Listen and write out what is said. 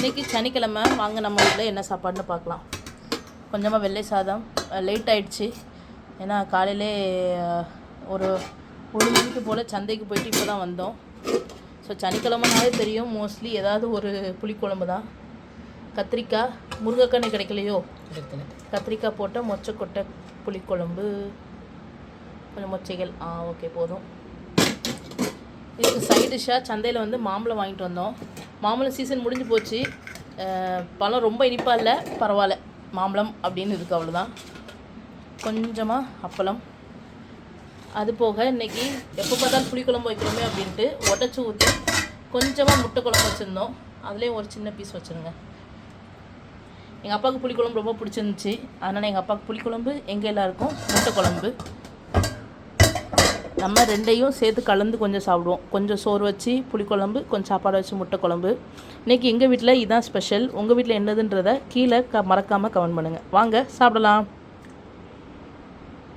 இன்றைக்கி சனிக்கிழமை வாங்க நம்ம வீட்டில் என்ன சாப்பாடுன்னு பார்க்கலாம். கொஞ்சமாக வெள்ளை சாதம் லேட் ஆயிடுச்சு. ஏன்னா காலையிலே ஒரு ஒரு மணிக்கு போல் சந்தைக்கு போயிட்டு இப்போ தான் வந்தோம். ஸோ சனிக்கிழமைனாலே தெரியும் மோஸ்ட்லி ஏதாவது ஒரு புளிக்குழம்பு தான். கத்திரிக்காய் முருங்கைக்காய் கிடைக்கலையோ? கிடைக்கல. கத்திரிக்காய் போட்ட மொச்சக்கொட்டை புளிக்குழம்பு கொஞ்சம் மொச்சைகள். ஆ ஓகே போதும். இதுக்கு சைட் டிஷ்ஷாக சந்தையில் வந்து மாம்பழம் வாங்கிட்டு வந்தோம். மாம்பழம் சீசன் முடிஞ்சு போச்சு. பழம் ரொம்ப இனிப்பாக இல்லை பரவாயில்ல மாம்பழம் அப்படின்னு இருக்குது அவ்வளோதான் கொஞ்சமாக அப்பளம். அது போக இன்னைக்கு எப்போ பார்த்தாலும் புளிக்குழம்பு வைக்கிறோமே அப்படின்ட்டு உடச்சி ஊற்றி கொஞ்சமாக முட்டை குழம்பு வச்சுருந்தோம். அதுலேயும் ஒரு சின்ன பீஸ் வச்சுருங்க. எங்கள் அப்பாவுக்கு புளிக்குழம்பு ரொம்ப பிடிச்சிருந்துச்சி. அதனால் எங்கள் அப்பாவுக்கு புளிக்குழம்பு எங்கே எல்லாருக்கும் முட்டை குழம்பு. நம்ம ரெண்டையும் சேர்த்து கலந்து கொஞ்சம் சாப்பிடுவோம். கொஞ்சம் சோறு வச்சு புளிக்குழம்பு கொஞ்சம் சாப்பாடு வச்சு முட்டை குழம்பு. இன்றைக்கி எங்கள் வீட்டில் இதுதான் ஸ்பெஷல் உங்கள் வீட்டில் என்னதுன்றதை கீழே க மறக்காமல் கமெண்ட் பண்ணுங்கள் வாங்க சாப்பிடலாம்.